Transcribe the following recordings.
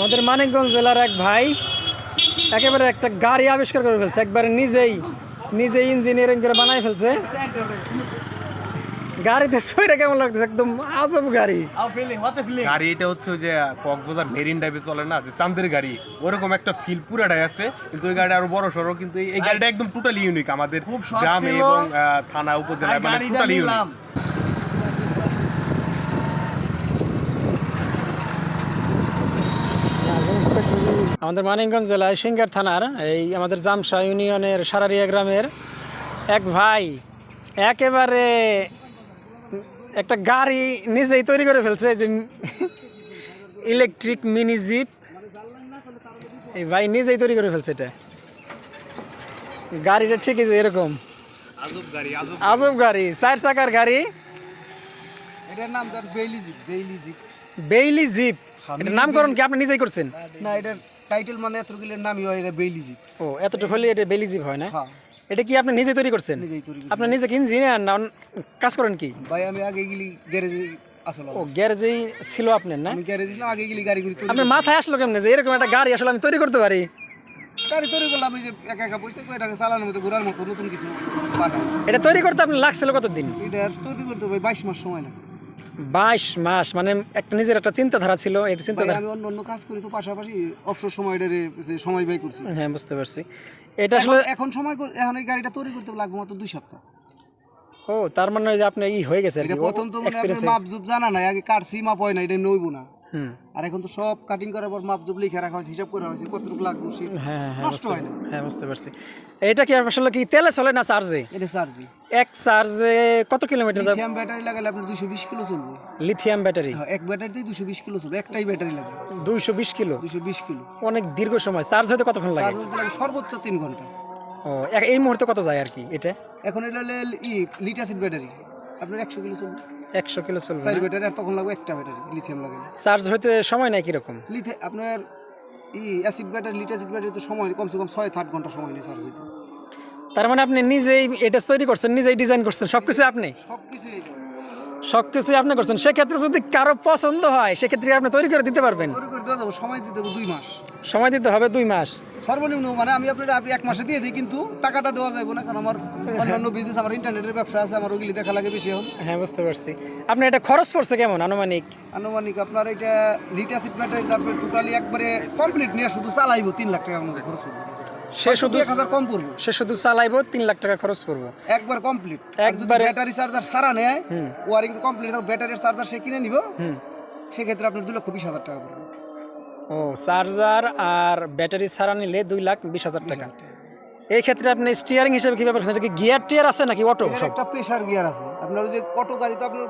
আমাদের মানিকগঞ্জ জেলার এক ভাই একেবারে একটা গাড়ি আবিষ্কার করে ফেলছে একবারে নিজেই নিজেই ইঞ্জিনিয়ারিং করে বানাই ফেলছে। গাড়িতে শরীরে কেমন লাগতেছে একদম আজব গাড়ি। গাড়ি এটা হচ্ছে যে কক্সবাজার মেরিন ড্রাইভে চলে না যে চান্দের গাড়ি। ওরকম একটা ফিল পুরাটাই আছে কিন্তু ওই গাড়িটা আরও বড় সড়ো কিন্তু এই- এই গাড়িটা একদম টোটালি ইউনিক আমাদের গ্রামে এবং থানা উপজেলায় মানে টোটালি ইউনিক আমাদের মানিকগঞ্জ জেলায় সিঙ্গার থানার এই আমাদের জামসা ইউনিয়নের সারারিয়া গ্রামের এক ভাই একেবারে একটা গাড়ি নিজেই তৈরি করে ফেলছে যে ইলেকট্রিক মিনি জিপ। এই ভাই নিজেই তৈরি করে ফেলছে এটা। গাড়িটা ঠিকই যে এরকম। আজব গাড়ি আজব আজব গাড়ি চার চাকার গাড়ি। এটার নাম ধর Bailey jeep Bailey jeep. Bailey jeep. এটা নামকরণ কি আপনি নিজেই করছেন? না এটার টাইটেল মানে এতগুলোর নামই হয় এটা বেইলি জিপ। ও এতটুকু হলে এটা বেইলি জিপ হয় না? হ্যাঁ। এটা কি আপনি নিজে তৈরি করছেন? নিজেই তৈরি করি। আপনি নিজে কি ইঞ্জিনিয়ার না কাজ করেন কি? ভাই আমি আগে গেলি গ্যারেজে আসলে ও গ্যারেজেই ছিল আপনার না? আমি গ্যারেজে ছিলাম আগে গেলি গাড়ি গুলি তৈরি আপনার মাথায় আসলো কেমনে যে এরকম একটা গাড়ি আসলে আমি তৈরি করতে পারি? গাড়ি তৈরি করলাম এই যে একা একা বসে থাকব এটাকে চালানোর মতো ঘোরার মতো নতুন কিছু এটা তৈরি করতে আপনার লাগছিল কতদিন? এটা তৈরি করতে ভাই বাইশ মাস সময় লাগছে। বাইশ মাস মানে একটা নিজের একটা চিন্তাধারা ছিল এটা চিন্তাধারা আমি অন্য অন্য কাজ করি তো পাশাপাশি অবসর সময় এটারে সময় ব্যয় করছি। হ্যাঁ বুঝতে পারছি। এটা আসলে এখন সময় এখন এই গাড়িটা তৈরি করতে লাগবে মাত্র দুই সপ্তাহ। ও তার মানে যে আপনি ই হয়ে গেছে আর কি প্রথম তো মানে এক্সপিরিয়েন্স আপনার মাপ জুপ জানা নাই আগে কার মাপ হয় না এটা নইব না। আর এখন তো সব কাটিং করার পর মাপ জুপ লিখে রাখা হয়েছে হিসাব করা হয়েছে কতটুকু লাগবে সে হ্যাঁ হ্যাঁ নষ্ট হয় না। হ্যাঁ বুঝতে পারছি। এটা কি আসলে কি তেলে চলে না চার্জে? এটা চার্জি। এক চার্জে কত কিলোমিটার যাবে? লিথিয়াম ব্যাটারি লাগালে আপনার দুশো বিশ কিলো চলবে। লিথিয়াম ব্যাটারি হ্যাঁ, এক ব্যাটারিতেই দুশো বিশ কিলো চলবে একটাই ব্যাটারি লাগবে। দুইশো বিশ কিলো? দুশো বিশ কিলো। অনেক দীর্ঘ সময়। চার্জ হতে কতক্ষণ লাগে? চার্জ হতে লাগে সর্বোচ্চ তিন ঘণ্টা। ও এক- এই মুহূর্তে কত যায় আর কি এটা? এখন এটা হলে লিটাসিড ব্যাটারি আপনার একশো কিলো চলবে। একশো কিলো চলবে চার ব্যাটারি আর তখন লাগবে একটা ব্যাটারি লিথিয়াম লাগে। চার্জ হতে সময় নেই কীরকম? লিথে আপনার ই acid battery lead acid battery তো সময় কমসে কম ছয় আট ঘণ্টা সময় নেই চার্জ হইতে। তার মানে আপনি নিজেই এটা তৈরি করছেন নিজেই ডিজাইন করছেন সব কিছু আপনি? সব কিছু সব কিছুই আপনি করছেন। সেক্ষেত্রে যদি কারও পছন্দ হয় সেক্ষেত্রে আপনি তৈরি করে দিতে পারবেন? তৈরি করে দেওয়া যাব সময় দিতে দেবো দুই মাস। সময় দিতে হবে দুই মাস। সর্বনিম্ন মানে আমি আপনার আপনি এক মাসে দিয়ে দিই কিন্তু টাকাটা দেওয়া যাবে না কারণ আমার অন্যান্য বিজনেস আমার ইন্টারনেটের ব্যবসা আছে আমার ওগুলি দেখা লাগে বেশি এখন। হ্যাঁ বুঝতে পারছি। আপনি এটা খরচ পড়ছে কেমন আনুমানিক? আনুমানিক আপনার এটা লিটাসিড ব্যাটারি তারপরে টোটালি একবারে কমপ্লিট নিয়ে শুধু চালাইবো তিন লাখ টাকার মতো খরচ পড়বে। সে শুধু এক হাজার কম পড়ব। সে শুধু চালাইবো তিন লাখ টাকা খরচ পড়ব। একবার কমপ্লিট একবারে- একবারে ব্যাটারি চার্জার সারা নেয় ওয়ারিং কমপ্লিট ব্যাটারির চার্জার সে কিনে নিব। সেক্ষেত্রে আপনার দু লক্ষ বিশ হাজার টাকা পড়বে। ও চার্জার আর ব্যাটারি ছাড়া নিলে দুই লাখ বিশ হাজার টাকা। এই ক্ষেত্রে আপনি স্টিয়ারিং হিসেবে কি ব্যাপার এটা কি গিয়ার টিয়ার আছে নাকি অটো একটা প্রেসার গিয়ার আছে। আপনার ওই যে অটো গাড়ি তো আপনার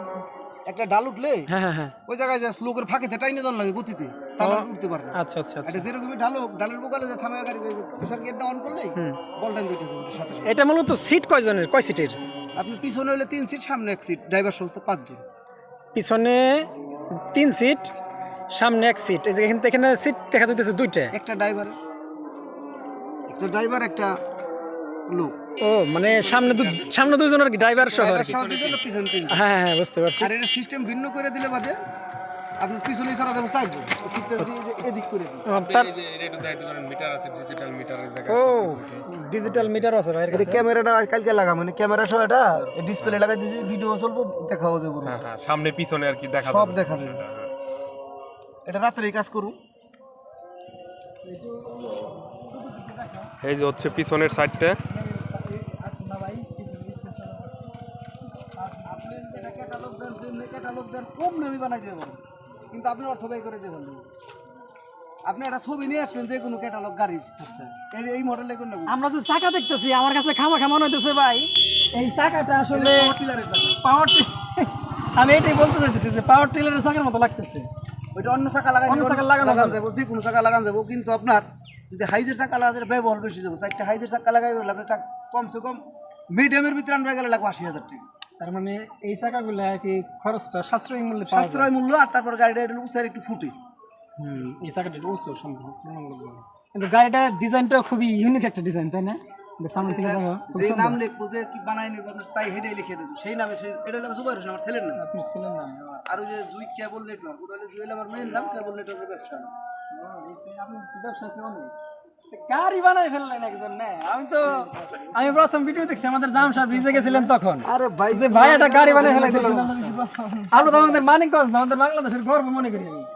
একটা ডাল উঠলে হ্যাঁ হ্যাঁ হ্যাঁ। ওই জায়গায় যে লোকের ফাঁকিতে টাইনে জল লাগে গতিতে। তাহলে উঠতে পারে না। আচ্ছা আচ্ছা আচ্ছা। এটা যেরকমই ঢালো ডালের বোকালে যে থামে গাড়ি প্রেসার গিয়ারটা অন হুম। বলটান দুইটা যাবে সাথে সাথে। এটা মূলত সিট কয়জনের? কয় সিটের আপনি পিছনে হলে তিন সিট সামনে এক সিট ড্রাইভার সহ পাঁচজন। পিছনে তিন সিট সামনে এক সিট এই যে এখানে এখানে সিট দেখা যাইতেছে দুইটা। একটা ড্রাইভার একটা ড্রাইভার একটা লোক। ও মানে সামনে দু সামনে ড্রাইভার সহ আর কি। সহ দুজন পিছনে তিন হ্যাঁ হ্যাঁ বুঝতে পারছি। আর এটা সিস্টেম ভিন্ন করে দিলে বাদে আপনার পিছনেই সারা যাবে চারজন সিটটা দিয়ে এদিক করে দিই ও, তার এটা যাইতে পারেন মিটার আছে ডিজিটাল দেখা ও ডিজিটাল মিটার আছে কাছে। ক্যামেরাটা কালকে লাগাম মানে ক্যামেরা সহ এটা ডিসপ্লে লাগাই দিয়েছি ভিডিও চলবো দেখাও যাবে। হ্যাঁ হ্যাঁ সামনে পিছনে আর কি দেখা সব। দেখা যাবে। এটা রাত্রে কাজ করুন। এই যে হচ্ছে পিছনের সাইডটা। আপনি এটা ক্যাটালগ দেন যেমনি ক্যাটালগ দেন কম দামি বানাই দেবো কিন্তু আপনি অর্থ ব্যয় করে দেবেন আপনি একটা ছবি নিয়ে আসবেন যে কোনো ক্যাটালগ গাড়ির আচ্ছা এই মডেলে কোন লাগবে আমরা যে চাকা দেখতেছি আমার কাছে খামা হইতেছে ভাই। এই চাকাটা আসলে পাওয়ার আমি এটাই বলতে চাইতেছি যে পাওয়ার টিলারের চাকার মতো লাগতেছে। ওইটা অন্য চাকা লাগাই অন্য চাকা লাগানো যাব। যে কোনো চাকা লাগান যাব। কিন্তু আপনার যদি হাইজের চাকা লাগাতে ব্যবহার বেশি যাব চারটা হাইজের চাকা লাগাই টাকা কমসে কম মিডিয়ামের ভিতরে আনবে গেলে লাগবে আশি হাজার টাকা। তার মানে এই চাকাগুলো আর কি খরচটা সাশ্রয়ী মূল্যে সাশ্রয় মূল্য আর তারপর গাড়িটা একটু উঁচার একটু ফুটে। হুম এই চাকাটা একটু উঁচু সম্ভব। কিন্তু গাড়িটার ডিজাইনটাও খুবই ইউনিক একটা ডিজাইন তাই না? সামনে থেকে দেখো যে নাম লিখব যে কি বানাই নিব তাই হেডে লিখে দেবো। সেই নামে সেই এটা হলো জুবাইর হোসেন আমার ছেলের নাম। আপনি ছিলেন না আর ওই যে জুই কেবল নেটওয়ার্ক ওটা হলো জুয়েল আমার মেয়ের নাম কেবল নেটওয়ার্কের ব্যবসা। গাড়ি বানাই ফেললেন একজন না। আমি তো আমি প্রথম ভিডিও দেখছি আমাদের জাম সাহেব রিজে গেছিলেন তখন। আরে ভাই যে ভাই একটা গাড়ি বানাই ফেলাই দিল আমরা তো আমাদের মানিকগঞ্জ না আমাদের বাংলাদেশের গর্ব মনে করি আমি।